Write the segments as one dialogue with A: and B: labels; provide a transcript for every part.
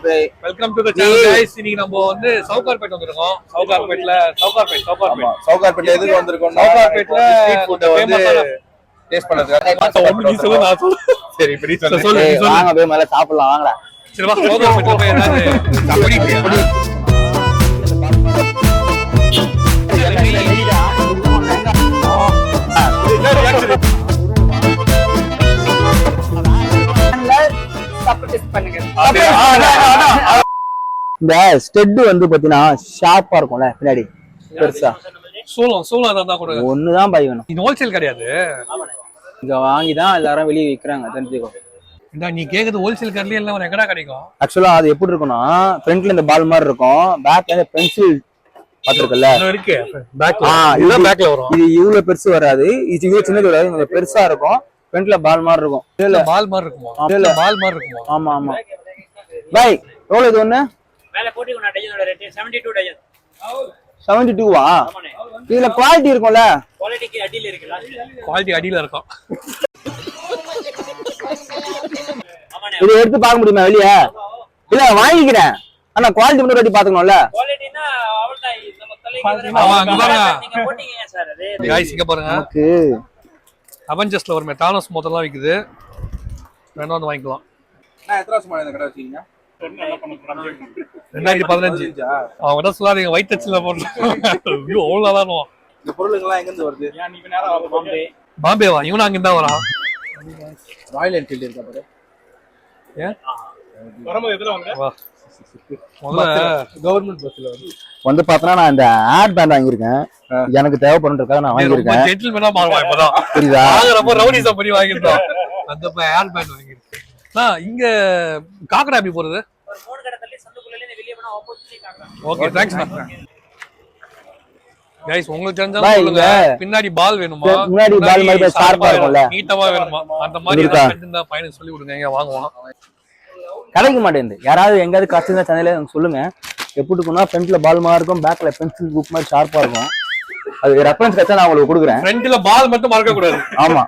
A: welcome to the channel guys இன்னைக்கு நம்ம வந்து சவுகார்பேட் வந்திருக்கோம் சவுகார்பேட்ல சவுகார்பேட் சவுகார்பேட்
B: சவுகார்பேட்டை எதுக்கு வந்திருக்கோம்
A: சவுகார்பேட்ல
B: ஸ்ட்ரீட் ஃபுட்டை வந்து
A: famous-ஆன-
B: டேஸ்ட் பண்றதுக்காக
A: ஒண்ணு நீ சொல்லு நான் சொல்லு
B: சரி இப்படி சொல்லு
A: சொல்லு நீ சொல்லு
C: வாங்க போய் மேல சாப்பிடலாம் வாங்கடா
A: சரி வா சவுகார்பேட்ல போய் ஏதாவது
B: அப்படி
C: இந்த ஸ்டெட் வந்து பாத்தீங்கன்னா ஷார்ப்பா இருக்கும்ல பின்னாடி. பெருசா.
A: சோளம் சோளம் இருந்தா கொடுங்க.
C: ஒண்ணுதான் பை வேணும்.
A: இது ஹோல்சேல் கிடையாது.
C: இங்க வாங்கி தான் எல்லாரும் வெளியே விக்கிறாங்க தெரிஞ்சுக்கோ.
A: இந்த நீ கேக்குறது ஹோல்சேல் கடையில எல்லாம் எங்கடா கிடைக்கும்?
C: ஆக்சுவலா அது எப்படி இருக்கும்னா ஃப்ரண்ட்ல இந்த பால் மாதிரி இருக்கும் பேக்ல இந்த பென்சில் பாத்துருக்கல
A: இருக்கு. பேக்ல
C: ஆ,
A: இதுதான்
C: இது-
A: பேக்ல வரும்.
C: இது இவ்வளவு பெருசு வராது. இது இவ்வளவு சின்னது வராது கொஞ்சம் பெருசா இருக்கும். ஃப்ரண்ட்ல பால் மாதிரி இருக்கும்.
A: இல்ல பால் மாதிரி இருக்குமா? பால் மாதிரி இருக்குமா?
C: ஆமா ஆமா. பை எவ்வளவு இது ஒண்ணு?
D: மேல போட்டி ஒண்ணு டஜனோட ரேட் 72 டஜன்.
C: 72வா இதுல குவாலிட்டி இருக்கும்ல?
D: குவாலிட்டிக்கு அடியில இருக்குல
A: குவாலிட்டி அடியில் இருக்கும்.
C: இது எடுத்து பார்க்க முடியுமா வெளிய? இல்ல வாங்கிக்கிறேன். ஆனா குவாலிட்டி மட்டும் ரெடி பாத்துக்கணும்ல
D: குவாலிட்டினா அவ்வளவுதான். நம்ம தலைக்கு நீங்க போட்டீங்க சார்? அது
A: காய்ஸ் இங்க பாருங்க. அவெஞ்சர்ஸ்ல ஒரு மெட்டானஸ் மொத்தம்லாம் விக்குது. வேணா வந்து வாங்கிக்கலாம். ரெண்டாயிரத்தி பதினஞ்சு. அவங்க கிட்ட சொல்லாதீங்க தச்சில போட்டு. அவ்வளோ தான்
B: இந்த பொருளுங்கெல்லாம் எங்க இருந்து வருது
A: பாம்பேவா இவனும் அங்க தான் வரான்.
B: ராயல் என்ஃபீல்டு இருக்கா பாரு?
A: ஏன்?
B: கவர்மெண்ட் பஸ்ல வந்து.
C: பார்த்தனா நான் இந்த ஆட் பேண்ட் வாங்கியிருக்கேன். எனக்கு தேவைப்படுறதுக்காக நான்
A: ரொம்ப
C: வாங்கியிருக்கேன்.
A: ஜென்டில்மேனா மாறுவான் இப்பதான்.
C: புரியுதா?
A: வாங்குறப்ப ரவுடிசம் பண்ணி வாங்கிருந்தோம் அந்த ஏர் பேண்ட் வாங்கிருக்கு நான் இங்க காக்கடா எப்படி போறது? ஓகே தேங்க்ஸ் கைஸ் உங்களுக்கு தெரிஞ்சா. பின்னாடி பால் வேணுமா?
C: முன்னாடி ball மாதிரி இருக்கும்ல?
A: நீட்டமா வேணுமா? அந்த மாதிரி இருந்தா பையனுக்கு சொல்லி கொடுங்க. இங்க வாங்குவான்
C: கிடைக்க மாட்டேங்குது. யாராவது எங்கேயாவது கஷ்டம் சென்னையில எனக்கு சொல்லுங்க. எப்படி இருக்கும்னா ஃப்ரண்ட்ல பால் மாதிரி இருக்கும் பேக்ல பென்சில் புக் மாதிரி ஷார்ப்பா இருக்கும். அது ரெஃபரன்ஸ் கட்சா நான் உங்களுக்கு கொடுக்குறேன்.
A: ஃப்ரண்ட்ல பால் மட்டும் மறக்க கூடாது.
C: ஆமா.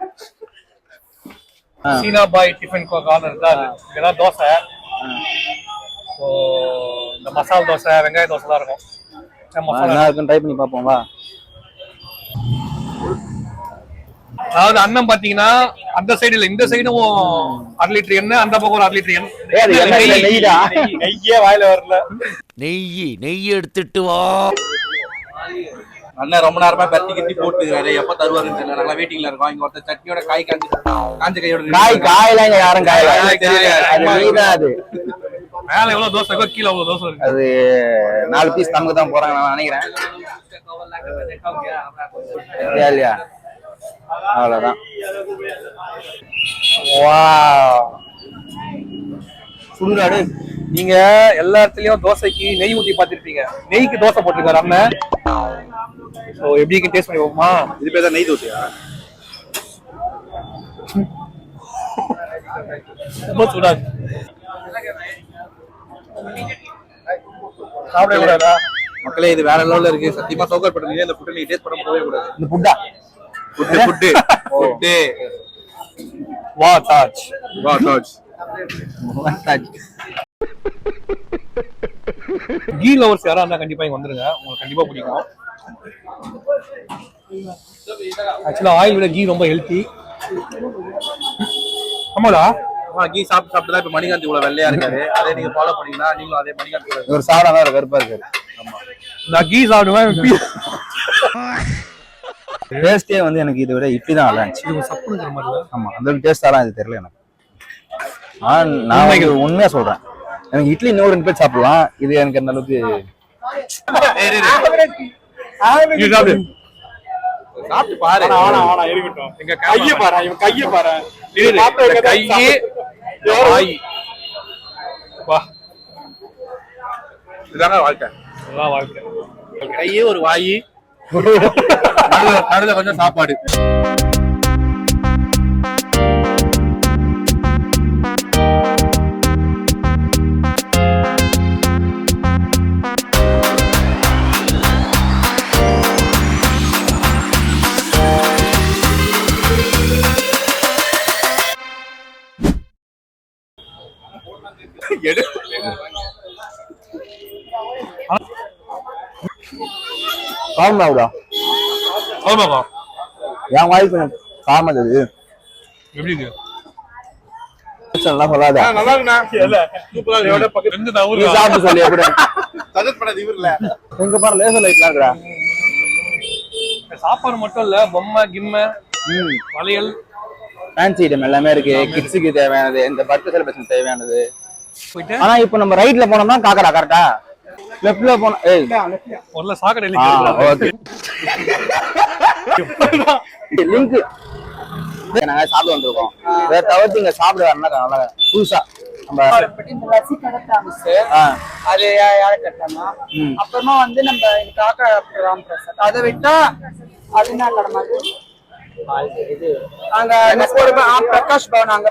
A: சீனா பாய் டிஃபன் கார்னர் தான். இங்கதான் தோசை. ஓ இந்த மசால் தோசை வெங்காய தோசை தான் இருக்கும்.
C: என்ன இருக்குன்னு ட்ரை பண்ணி பார்ப்போம் வா.
A: அதாவது அண்ணன் பாத்தீங்கன்னா அந்த சைடு இல்ல இந்த சைடும் அரை லிட்டர் எண்ணெய் அந்த பக்கம் ஒரு அரை லிட்டர்
C: எண்ணெய்.
A: நெய்யே வாயில வரல.
E: நெய் நெய் எடுத்துட்டு வா.
B: அண்ணன் ரொம்ப நேரமா பத்தி கட்டி போட்டுக்கிறாரு எப்ப தருவாருன்னு தெரியல. நல்லா வெயிட்டிங்ல இருக்கோம். இங்க ஒருத்தர் சட்னியோட காய் காஞ்சி காஞ்ச கையோட
C: காய் காயெல்லாம் இங்க யாரும் காய்
B: காய் தெரியல.
C: அது
A: மேல எவ்வளவு தோசை இருக்கோ கீழே அவ்வளவு தோசை இருக்கு.
C: அது நாலு பீஸ் நமக்கு தான் போறாங்க நான் நினைக்கிறேன். அவ்வளவுதான்.
A: வா சுடுகாடு நீங்க எல்லா இடத்துலயும் தோசைக்கு நெய் ஊத்தி பாத்திருப்பீங்க நெய்க்கு தோசை போட்டிருக்காரு அண்ணன் சோ எப்படி டேஸ்ட் பண்ணி பார்ப்போமா?
B: இது பேர் தான் நெய் தோசையா?
A: ரொம்ப சூடாது சாப்பிட கூடாதா?
B: மக்களே இது வேற லெவல்ல இருக்கு. சத்தியமா சவுகார்பேட்டை இந்த ஃபுட்டை நீங்க டேஸ்ட் பண்ண போகவே கூடாது.
C: இந்த புட்டா
B: ஃபுட்டு ஃபுட்டு ஃபுட்டு
A: வா தாஜ்
B: வா டாட்ஸ்
A: கீ லவர்ஸ் யாரா இருந்தா கண்டிப்பா இங்க வந்துருங்க. உங்களுக்கு கண்டிப்பா பிடிக்கும். ஆக்சுவலா ஆயில் விட கீ ரொம்ப ஹெல்த்தி ஆமாடா.
B: ஆமா கீ சாப்பிட்டு சாப்பிட்டு தான் இப்ப மணிகாந்தி இவ்வளவு வெள்ளையா இருக்காரு. அதே நீங்க ஃபாலோ பண்ணீங்கன்னா நீங்களும் அதே மணிகாந்தி
C: ஒரு சாப்பிடாம கருப்பா இருக்காரு.
A: நான் கீ சாப்பிடுவேன்
C: டேஸ்டே வந்து எனக்கு இதை விட இட்லி தான் நல்லா இருந்துச்சு? ஆமா அந்த டேஸ்டாலாம் இது தெரியல எனக்கு. நான் நான் உண்மையா சொல்றேன். எனக்கு இட்லி இன்னொரு ரெண்டு பேர் சாப்பிடலாம். இது எனக்கு அந்த அளவுக்கு.
B: சாப்பிட்டு பாரு.
A: எங்க கைய பாரு இவன் கைய பாரு. கையே வாய். வா.
B: இதுதாங்க வாழ்க்கை. கையே ஒரு வாயி. நடுவில் கொஞ்சம் சாப்பாடு.
C: காரணம் ஆகுதா
A: ஆமாப்பா
C: என் வாய்ப்பு கொஞ்சம் காரணம் இது
A: எப்படி இருக்கு?
C: நல்லா சொல்லாத.
B: நல்லா
C: சாப்பிட்டு சொல்லி எப்படி? பாரு லேசர் லைட்லாம்
A: சாப்பாடு மட்டும் இல்ல பொம்மை கிம்மை வளையல்.
C: ஃபேன்சி ஐட்டம் எல்லாமே இருக்கு. கிட்ஸுக்கு தேவையானது இந்த பர்த் செலிப்ரேஷன் தேவையானது. ஆனா இப்போ நம்ம ரைட்ல போனோம்னா காக்கடா கரெக்டா லெஃப்ட்ல போனா ஏய்.
A: ஒரு சாக்கடை
C: ஆ ஓகே. லிங்க் நாங்க சாப்பிட வந்திருக்கோம். வேற தவிர்த்து இங்க சாப்பிட வரணும் நல்லா புதுசா. நம்ம
F: அது யாரை கட்டாமா. அப்புறமா வந்து நம்ம காக்கா ராம் பிரசாத். அதை விட்டா அது என்ன கடை மாதிரி அங்க இந்த போடுமா, பிரகாஷ் பவன் அங்க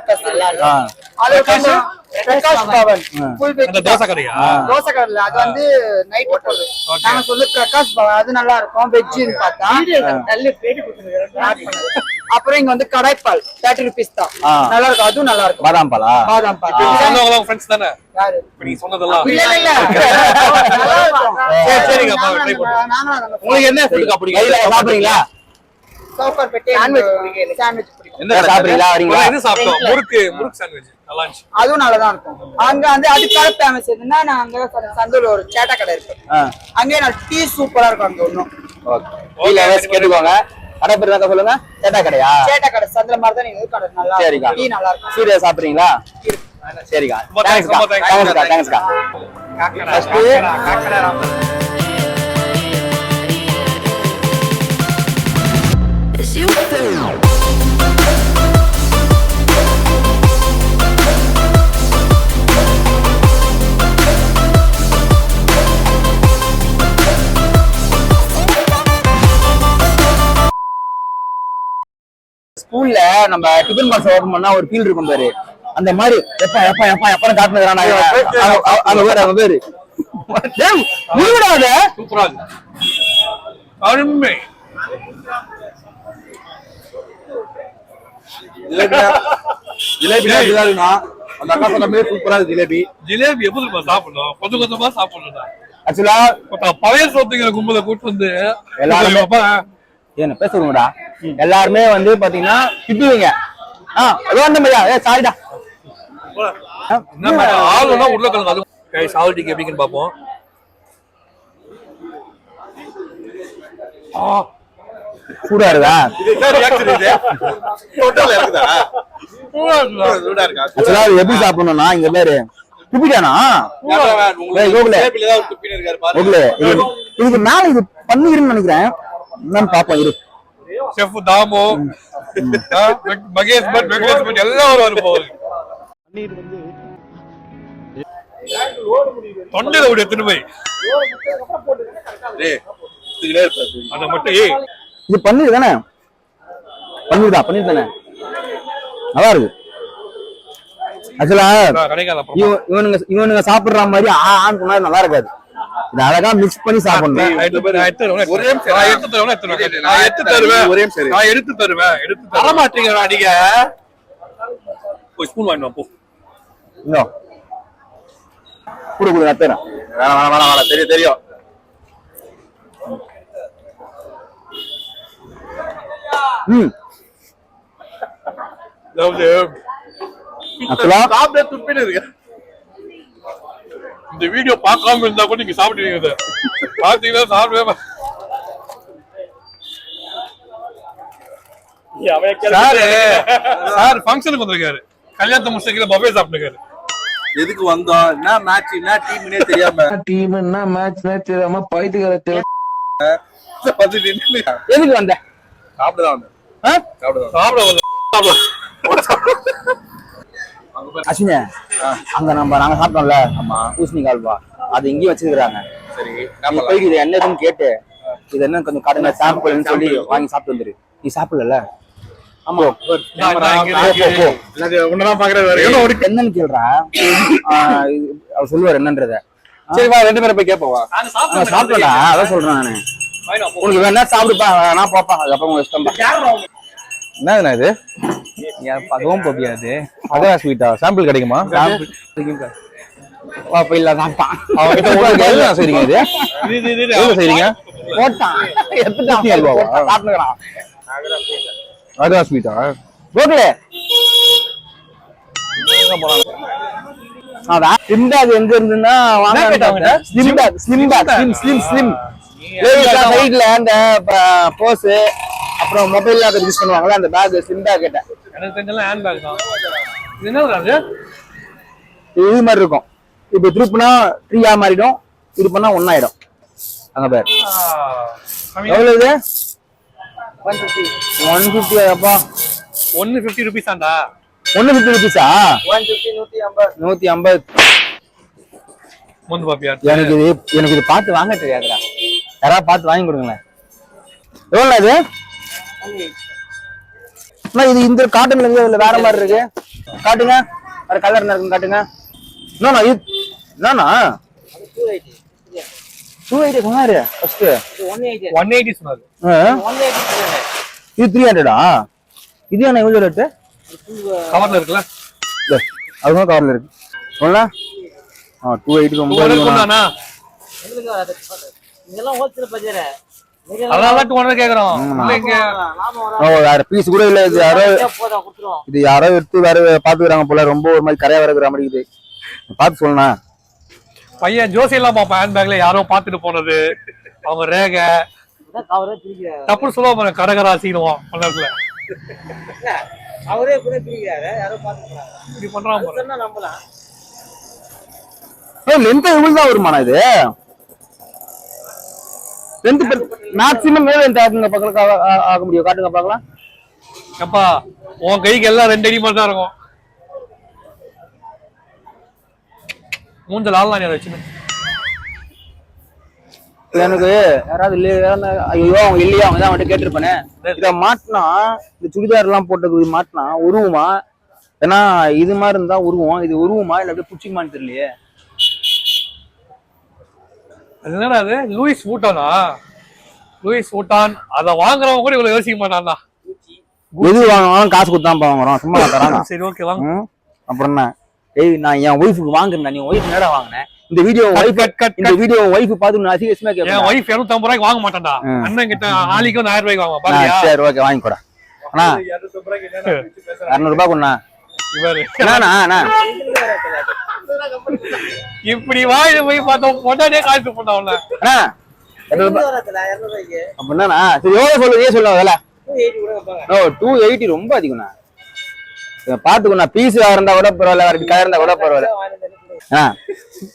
F: வந்து பிரகாஷ்? பவன்.
A: தோசை கடையா
F: தோசை கடை இல்ல, அது வந்து நைட் நாங்க சொல்லு பிரகாஷ் பவன் அது நல்லா இருக்கும். வெஜ்ஜுன்னு பார்த்தா. அப்புறம் இங்க வந்து கடாய்பால் தேர்ட்டி ருபீஸ் தான். நல்லா இருக்கும். அதுவும் நல்லா இருக்கும்.
C: பாதாம் பாலா?
F: பாதாம் பால்.
A: சொன்னவங்க ஃப்ரெண்ட்ஸ் தானே?
F: யாரு?
A: இப்ப நீங்க சொன்னதெல்லாம்
F: இல்ல இல்ல இல்ல. நல்லா இருக்கும்.
A: சரி, சரிங்க,
C: உங்களுக்கு என்ன ஃபுட் சாப்பிடுறீங்களா?
F: சோஃபர் பெட்டி சாண்ட்விச் பிடிக்கும் சாண்ட்விச் பிடிக்கும்.
C: என்ன சாப்பிடுறீங்களா? வரீங்களா?
A: இது சாப்பிட்டோம். முறுக்கு முறுக்கு சாண்ட்விச் நல்லா இருந்துச்சு
F: அதுவும் நல்லா தான் இருக்கும். அங்க வந்து அதுக்காக ஃபேமஸ் எதுன்னா நான் அங்க சந்தூர்ல ஒரு சேட்டா கடை இருக்கு. நான் டீ சூப்பரா இருக்கும் அங்க ஒன்றும்
C: ஓகே. கீழே ஏதாச்சும் கேட்டுக்கோங்க. கடை பேர் தான் சொல்லுங்க? சேட்டா கடையா?
F: சேட்டா கடை. சந்திர மாதிரி தான் நீங்க கடை. நல்லா
C: சரிக்கா.
F: டீ நல்லா இருக்கும்.
C: சூர்யா சாப்பிடுறீங்களா? சரிக்கா. தேங்க்ஸ்க்கா. தேங்க்ஸ்க்கா தேங்க்ஸ்க்கா ஃபர்ஸ்ட் நம்ம டிஃபன் பாக்ஸ் ஓபன் பண்ணா ஒரு ஃபீல் இருக்கும் பாரு. அந்த மாதிரி எப்ப எப்ப எப்ப எப்ப காட்டுனதுறான் அங்க பேரு அங்க பேரு. டேய், முடிவுடா அது.
A: சூப்பரா இருக்கு அருமை
B: ஜிலேபி ஜிலேபி இருக்குண்ணா அந்த அக்கா சொன்ன மாதிரி சூப்பரா இருக்கு ஜிலேபி.
A: ஜிலேபி எப்படி சாப்பிடணும்? கொஞ்சம் கொஞ்சமா சாப்பிடணும்
C: ஆக்சுவலா
A: பழைய சோத்துங்கிற கும்பலை கூட்டு வந்து
C: எல்லாருமே-
A: அப்பா,
C: என்ன பேசுறீங்கடா எல்லாருமே வந்து பாத்தீங்கன்னா திட்டுவீங்க. ஆ அதோ அந்த மாதிரியா ஏ சாரிடா
A: ஆளுனா உருளைக்கிழங்கு அது கைஸ் ஆல்டிக்கு எப்படின்னு பார்ப்போம். ஆ.
C: சூடா இருக்கா
B: இது என்ன ரியாக்ஷன் இது? டோட்டல் இருக்குதா?
C: ஆக்சுவலா அது எப்படி சாப்பிடணும்னா இங்க பேரு துப்பிட்டானா? இதுக்கு மேல இது பண்ணிக்கிறேன்னு நினைக்கிறேன். என்னன்னு பாப்போம் இரு.
A: செஃப் தாமு மகேஷ் பட் வெங்கடேஷ் பட் எல்லாம் வருவாரு போவாரு தொண்டையில உடைய திருமை அதை மட்டும் ஏய்.
C: இது பன்னீர் தானே? பன்னீர் தான் பன்னீர் தானே? நல்லா இருக்கு. ஆக்சுவலா இவனுங்க இவனுங்க சாப்பிடுற மாதிரி ஆ ஆன் பண்ணா நல்லா இருக்காது. இது அழகா மிக்ஸ் பண்ணி சாப்பிடணும்
A: நான் எடுத்து- நான் எடுத்து தருவேன்.
B: ஒரே நிமிஷம்.
A: நான் எடுத்து தருவேன், எடுத்து தருவேன். நான் எடுத்து தருவேன்.
B: ஒரே நிமிஷம் இரு.
A: நான் எடுத்து தருவேன், எடுத்து
B: தர
A: தருவேன்.
B: மாட்டீங்கடா நீங்க
A: போய் ஸ்பூன் வாங்கிட்டு போ.
C: குடு குடு நத்துறேன்
B: வேணாம் வேணாம் வேணாம் வேணாம் தெரியும் தெரியும்
C: ம்
B: சாப்பிட துப்பின்னு இருக்கு
A: இந்த வீடியோ பார்க்காம இருந்தா கூட நீங்க சாப்பிடுவீங்க இதை. பார்த்தீங்கன்னா சாப்பிடவே சாரு, சார் ஃபங்க்ஷனுக்கு வந்திருக்காரு. கல்யாணத்தை முடிச்ச பஃபே சாப்பிட்டுருக்காரு.
B: எதுக்கு வந்தோம் என்ன மேட்ச் என்ன டீம்னே தெரியாம.
G: டீம் என்ன மேட்ச் தெரியாம
B: நின்னு
C: எதுக்கு வந்த?
B: சாப்பிடதான் வந்தேன்.
A: சாப்பிட வந்து
C: அங்க நம்ம நாங்க சாப்பிட்டோம்ல. ஆமா. பூசணிக்காய் அல்வா. அது இங்கேயும் வச்சிருக்காங்க
B: சரி
C: நீ போய் இது என்ன எதுன்னு கேட்டு இது என்ன கொஞ்சம் கடையில சாம்பிள்னு சொல்லி வாங்கி சாப்பிட்டு வந்துரு. நீ சாப்பிடல ஆமா.
A: நான் நான்
C: என்னன்னு கேள்றா அவர் சொல்லுவார் என்னன்றத.
B: சரி வா ரெண்டு பேரும் போய் கேப்போம்
C: நான் சாப்பிட்டா அதான் சொல்றேன் நானு. உனக்கு வேணா சாப்பிடுப்பா வேணா போப்பா. அதுக்கப்புறம் உங்க இஷ்டம் என்னதுண்ணா இது? அதுவும் போப்பியா அது அதான் ஸ்வீட்டா சாம்பிள் கிடைக்குமா? சாம்பிள் சாப்பிட்டான் எதுல செய்றீங்க இது.
A: இது, இது, இது,
C: எதுல செய்றீங்க? போட்டான். எடுத்துட்டான்.
A: அல்வாவா?
C: சாப்பிட்டுக்கிறான்.
A: ஸ்வீட்டா
C: கோகுலே. அதான். ஸ்லிம் பேக் எங்க இருந்துன்னா
A: கேட்டாங்க?
C: Slim bag slim bag slim slim slim சைடுல அந்த போஸ் அப்புறம் மொபைல்ல அதை யூஸ் பண்ணுவாங்கல்ல அந்த பேக் ஸ்லிம் பேக் கேட்டேன்
A: எனக்கு தெரிஞ்சலாம் ஹேண்ட் பேக் தான். இது என்ன அது
C: இது மாதிரி இருக்கும். இப்போ திருப்பினா த்ரீயா மாறிடும். திருப்பினா ஒன்னாயிடும் அங்க பேர் எவ்வளவு இது? ஒன் ஃபிஃப்டி அப்பா.
A: ஒன்னு ஃபிஃப்டி ருபீஸ் தான்டா.
C: ஒன்னு ஃபிஃப்டி ருபீஸா நூத்தி ஐம்பது.
A: முந்து பாப்பியா?
C: எனக்கு இது எனக்கு இது பார்த்து வாங்க தெரியாதுடா. யாராவது பார்த்து வாங்கி கொடுங்களேன். எவ்வளோ இது? அண்ணா, இது இந்த காட்டன்ல இருந்து இதுல வேற மாதிரி இருக்கு. காட்டுங்க. வேற கலர் என்ன இருக்குன்னு காட்டுங்க. என்னண்ணா இது? என்னண்ணா? டூ எயிட்டி சொன்னாரு. ஃபர்ஸ்ட்
A: ஒன் எயிட்டி சொன்னாரு.
C: இது த்ரீ ஹண்ட்ரடா இது என்ன இவ்வளோ ரேட்டு
A: கவர்ல இருக்குல்ல?
C: அதுவும் கவர்ல இருக்கு. எவ்வளோ ஆ டூ எயிட்டி ரொம்ப
A: உனக்கு
C: அதிகம்ண்ணா.
A: கொண்டானா
D: இதெல்லாம் ஹோல்சேல் பஜார்
A: அதான் டூ ஹண்ட்ரட் கேக்குறோம்.
C: வேற பீஸ் கூட இல்ல இது யாரோ இது யாரோ எடுத்து வேற பாத்துக்கிறாங்க போல ரொம்ப ஒரு மாதிரி கரையா வரக்குற மாதிரி இருக்குது. பார்த்து சொல்லணா
A: பையன் ஜோசி எல்லாம் பாப்பான் ஹேண்ட் பேக்ல யாரோ பாத்துட்டு போனது. அவங்க ரேகை. தப்பு சொல்ல போறேன் கடகரா சீனுவான் பல்லத்துல
D: அவரே கூட பிரிக்கிறாரு யாரோ பாத்துக்கிறாங்க
A: இப்படி பண்றான் பாரு.
D: சொன்னா நம்பலாம்.
C: லென்த் இவ்வளவு தான் வருமானா இது? லென்த் மேக்ஸிமம் எவ்வளவு லென்த் ஆகுங்க பக்கம் ஆக முடியும். காட்டுங்க பார்க்கலாம்.
A: எப்பா உன் கைக்கு எல்லாம் ரெண்டு அடி மாதிரி தான் இருக்கும். மூஞ்சல் ஆள்லாம் நீ வச்சுன்னு
C: எனக்கு யாராவது இல்லையா ஐயோ அவங்க இல்லையா அவங்க தான் அவன்கிட்ட கேட்டிருப்பானே. இத மாட்டினா இந்த சுடிதார் எல்லாம் போட்டது மாட்டினா உருவுமா? ஏன்னா இது மாதிரி இருந்தா உருவம். இது உருவுமா இல்ல அப்படியே புடிச்சிக்குமான்னு தெரியலையே.
A: அது என்னடா அது லூயிஸ் வூட்டானா லூயிஸ் வூட்டான் அதை வாங்குறவங்க கூட இவ்வளவு யோசிக்க மாட்டான்டா.
C: எது வாங்கினாலும் காசு கொடுத்து தான் வாங்குறோம். சும்மா தராங்க.
A: சரி ஓகே வாங்க.
C: அப்புறம் என்ன? ஏய் நான் என் ஒய்ஃபுக்கு வாங்குறேன் நீ ஒய்ஃப் என்னடா வாங்கினேன் இந்த வீடியோ ஒய்ஃப்
A: கட் கட்
C: இந்த வீடியோ ஒய்ஃப் பார்த்து நான்
A: என்
C: கேட்பேன்
A: ஒய்ஃப் இருநூத்தி ஐம்பது ரூபாய்க்கு வாங்க மாட்டான்டா. அண்ணன் கிட்ட வந்து ஆயிரம் ரூபாய்க்கு வாங்க
C: ஆ,
A: பாருயா.
C: சரி ஓகே வாங்கிக்கூட அண்ணா. இரநூறு ரூபாய் கொண்டா
A: இவரு.
C: என்னண்ணா அண்ணா.
A: இப்படி வாயில போய் பார்த்தோம் பொண்டாட்டியே காய்ச்சி போட்டா உன்ன.
C: அண்ணா இரநூறு ரூபாய்
D: இரநூறுவாய்க்கு
C: அப்ப என்னண்ணா சரி எவ்வளவு சொல்லுங்க சொல்லுங்க வேலை. ஓ டூ எயிட்டி ரொம்ப அதிகம்ண்ணா. பாத்துக்கோண்ணா பீஸ் இருந்தா கூட பரவாயில்ல வேற கலர் இருந்தா கூட பரவாயில்ல. ஆ.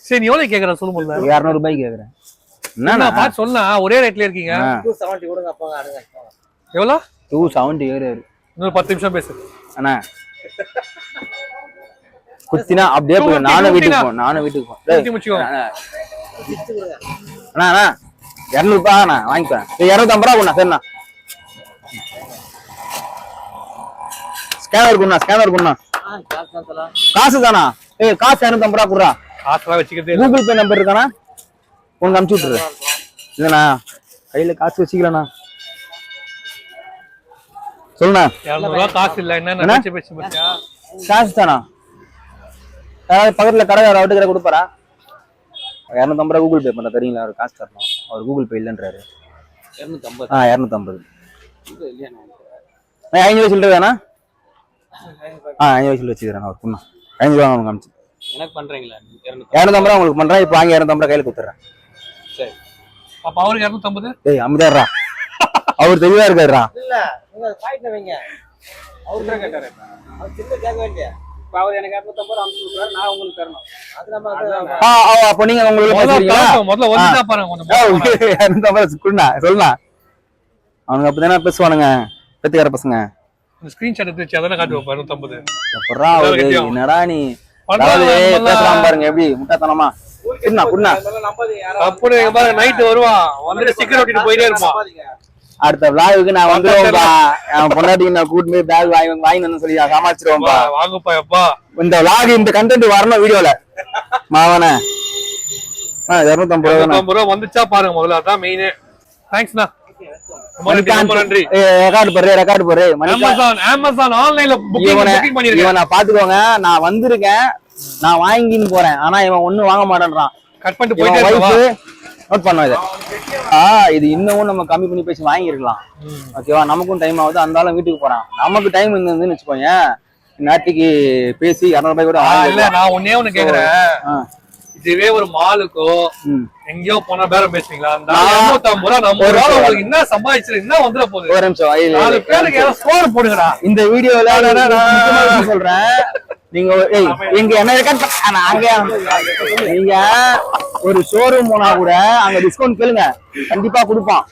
A: சரி எவ்வளவு கேக்குற சொல்ல முடியல
C: இரநூறு ரூபாய்க்கு கேக்குறேன்.
A: என்ன
C: என்னண்ணா?
A: பார்த்து சொன்னா ஒரே ரேட்ல இருக்கீங்க.
D: டூ செவன்ட்டி கொடுங்க அப்பாங்க அடுங்க
A: எவ்வளவு
C: டூ செவன்ட்டி ஏறு
A: இன்னொரு பத்து நிமிஷம் பேசு.
C: அண்ணா. குத்தினா அப்படியே போய் நானும் வீட்டுக்கு. போவேன் நானும் வீட்டுக்கு போவேன். அண்ணா அண்ணா இரநூறுபா அண்ணா வாங்கிக்கிறேன் இரநூத்தம்பது ரூபா கொடுண்ணா சரிண்ணா. ஸ்கேனர் கொடுண்ணா ஸ்கேனர்
D: ஆ காசு
C: தானா? ஏய் காசு இரநூத்தம்பது ரூபா கொடுறா
A: காசுலாம் வச்சுக்கிறதே
C: கூகுள் பே நம்பர் இருக்கானா? உனக்கு அனுப்பிச்சு விட்டுரு. இல்லண்ணா கையில காசு வச்சுக்கலண்ணா. சொல்லுண்ணா.
A: காசு இல்ல. என்ன
C: காசு தானா? யாராவது பக்கத்துல கடை அவர்கிட்ட கடை கொடுப்பாரா? இரநூத்தம்பது ரூபா கூகுள் பே பண்ண தெரியுங்களா? அவர் காசு தரணும். அவர் கூகுள் பே இல்லைன்றாரு.
D: இரநூத்தம்பது.
C: ஆ இரநூத்தம்பது. ஐநூறு சொல்லிட்டு ஆ ஐநூறு சொல்லி வச்சுக்கிறேன். அவர் பொண்ணா. ஐநூறு ரூபா அவங்க அனுப்பிச்சு
D: எனக்கு பண்றீங்களா? இரநூத்தி
C: இரநூத்தம்பது ரூபா உங்களுக்கு பண்றேன். இப்போ வாங்கி இரநூத்தம்பது ரூபா கையில் கொடுத்துட்றேன்.
D: சரி.
A: அப்ப அவருக்கு இருநூத்தம்பது?
C: ஏய் அமைதாடுறா அவர் தெளிவா இருக்காருடா.
D: இல்ல நீங்க பாயிண்ட் வைங்க. அவரு தான் கேட்டாரு. அவர் சின்ன கேட்க வேண்டிய? அவர் எனக்கு இரநூத்தம்பது அனுப்பிச்சு விட்டுறாரு நான் உங்களுக்கு தரணும். அது நம்ம அது-
C: ஆ ஆ, அப்போ நீங்க உங்களுக்கு
A: முதல்ல பாருங்க
C: இரநூத்தம்பது கொடுண்ணா அவனுங்க பேசுவானுங்க பெத்துக்கார பசங்க.
A: ஸ்கிரீன்ஷாட் எடுத்து வச்சு அதானே காட்டுவோம் இருநூத்தம்பது.
C: என்னடா நீ. பேசலாம் பாருங்க எப்படி? முட்டாத்தனமா குண்ணா குண்ணா
D: அதெல்லாம் நம்பாதீங்க யாராவது
A: அப்படி பாருங்க நைட்டு வருவான். வந்துட்டு ஒட்டிட்டு போயிட்டே இருப்பான்.
C: அடுத்த விழாவுக்கு நான் வந்துருவேன்பா என் பொண்டாட்டிக்கு நான் கூட்டு போய் பேக் வாங்கி வாங்கி வந்து சொல்லி நான் சமாளிச்சிருவேன்பா
A: வா, வாங்கப்பா எப்பா.
C: இந்த விழாக் இந்த கண்டென்ட் வரணும் வீடியோல. மாவன. இருநூத்தம்பது ரூபா
A: ரூபா வந்துச்சா பாருங்க முதல்ல அதான் மெயினே தேங்க்ஸ்ண்ணா நன்றி
C: ரெக்கார்டு போடுறேன் ரெக்கார்டு மணிக்கா
A: அமேசான் அமேசான் ஆன்லைன்ல புக்கிங் பண்ணிருக்கேன்.
C: இவனை பாத்துக்கோங்க நான் வந்திருக்கேன். நான் வாங்கின்னு போறேன். ஆனா இவன் ஒண்ணும் வாங்க மாட்டேன்றான்.
A: கட் பண்ணிட்டு போயிட்டே
C: நோட் பண்ணோம் இதை. ஆ இது இன்னமும் நம்ம கம்மி பண்ணி பேசி வாங்கியிருக்கலாம். ஓகேவா நமக்கும் டைம் ஆகுது. அந்த ஆளும் வீட்டுக்கு போறான். நமக்கு டைம் இருந்ததுன்னு வச்சுக்கோங்க நேற்றுக்கு பேசி இரநூறுபாய் கூட
A: ஆ, இல்ல. நான் ஒன்னே ஒண்ணு கேக்குறேன். இதுவே ஒரு மாலுக்கோ. எங்கேயோ போனா பேரம் பேசுவீங்களா அந்த இருநூத்தம்பது ரூபா நம்ம உங்களுக்கு என்ன சம்பாதிச்சு என்ன வந்துட போகுது?
C: ஒரு நிமிஷம்.
A: நாலு பேருக்கு யாரும் சோறு போடுங்கடா.
C: இந்த வீடியோல சொல்றேன். நீங்க எங்க என்ன ரெக்கார்ட் அங்க நீங்க ஒரு ஷோரூம் போனா கூட அங்க டிஸ்கவுண்ட் கேளுங்க. கண்டிப்பா கொடுப்பான்.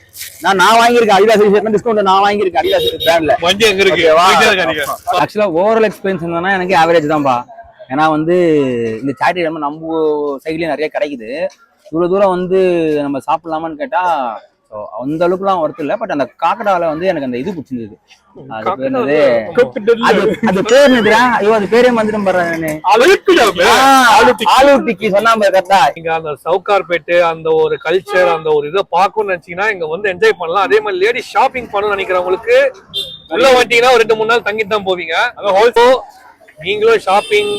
C: நான் நான் வாங்கியிருக்கேன். அடிதாஸ் டிஸ்கவுண்ட் நான் வாங்கியிருக்கேன். அடிதாஸ் பிராண்ட்ல
A: வண்டி எங்க இருக்கு.
C: ஆக்சுவலா ஓவரால் எக்ஸ்பீரியன்ஸ் என்னன்னா எனக்கு ஆவரேஜ் தான்பா. ஏன்னா வந்து இந்த சாட்டி நம்ம நம்ம சைட்லயே நிறைய கிடைக்குது. இவ்வளவு தூரம் வந்து நம்ம சாப்பிடலாமான்னு கேட்டா so அந்த அளவுக்குலாம் ஒர்த் இல்ல. பட் அந்த காக்கடால வந்து எனக்கு அந்த இது பிடிச்சிருந்தது. அது பேர் என்னது? அது அது பேர் என்னதுடா? ஐயோ அது பேரே வந்துடும் பாரு நானு.
A: அழுக்குடா பே.
C: ஆலு டிக்கி சொன்னா பாரு கரெக்டா.
A: நீங்க அந்த சவுகார்பேட்டு அந்த ஒரு கல்ச்சர் அந்த ஒரு இதை பார்க்கணும்னு நினைச்சீங்கன்னா இங்க வந்து என்ஜாய் பண்ணலாம். அதே மாதிரி லேடி ஷாப்பிங் பண்ணணும்னு நினைக்கிறவங்களுக்கு உள்ள வந்துட்டீங்கன்னா ஒரு ரெண்டு மூணு நாள் தங்கிட்டு தான் போவீங்க. அது ஆல்சோ நீங்களும் ஷாப்பிங்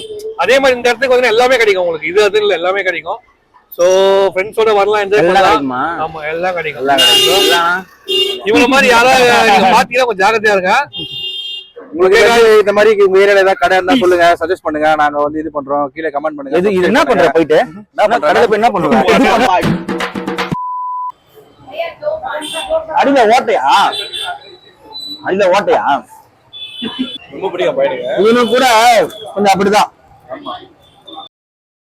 A: அதே மாதிரி இந்த இடத்துக்கு வந்து எல்லாமே கிடைக்கும் உங்களுக்கு. இது அது இல்ல எல்லாமே கிடைக்கும். சோ ஃப்ரெண்ட்ஸோட வரலாம் என்ஜாய் பண்ணலாம். ஆமா எல்லாம் கிடைக்கும்.
C: எல்லாம் கிடைக்கும்.
A: இவங்க மாதிரி யாராவது நீங்க பாத்தீங்கன்னா கொஞ்சம் ஜாகிரதையா இருங்க.
B: உங்களுக்கு ஏதாவது இந்த மாதிரி உங்க ஏரியால ஏதாவது கடை இருந்தா சொல்லுங்க சஜஸ்ட் பண்ணுங்க. நாங்க வந்து இது பண்றோம். கீழே கமெண்ட் பண்ணுங்க.
C: இது என்ன பண்ற? போயிட்டு? கடையில போய் என்ன பண்ணுவ? அடியில ஓட்டையா? அடியில ஓட்டையா?
B: ரொம்ப பிடிக்கும் பையனுக்கு
C: இவனும் கூட கொஞ்சம் அப்படிதான்.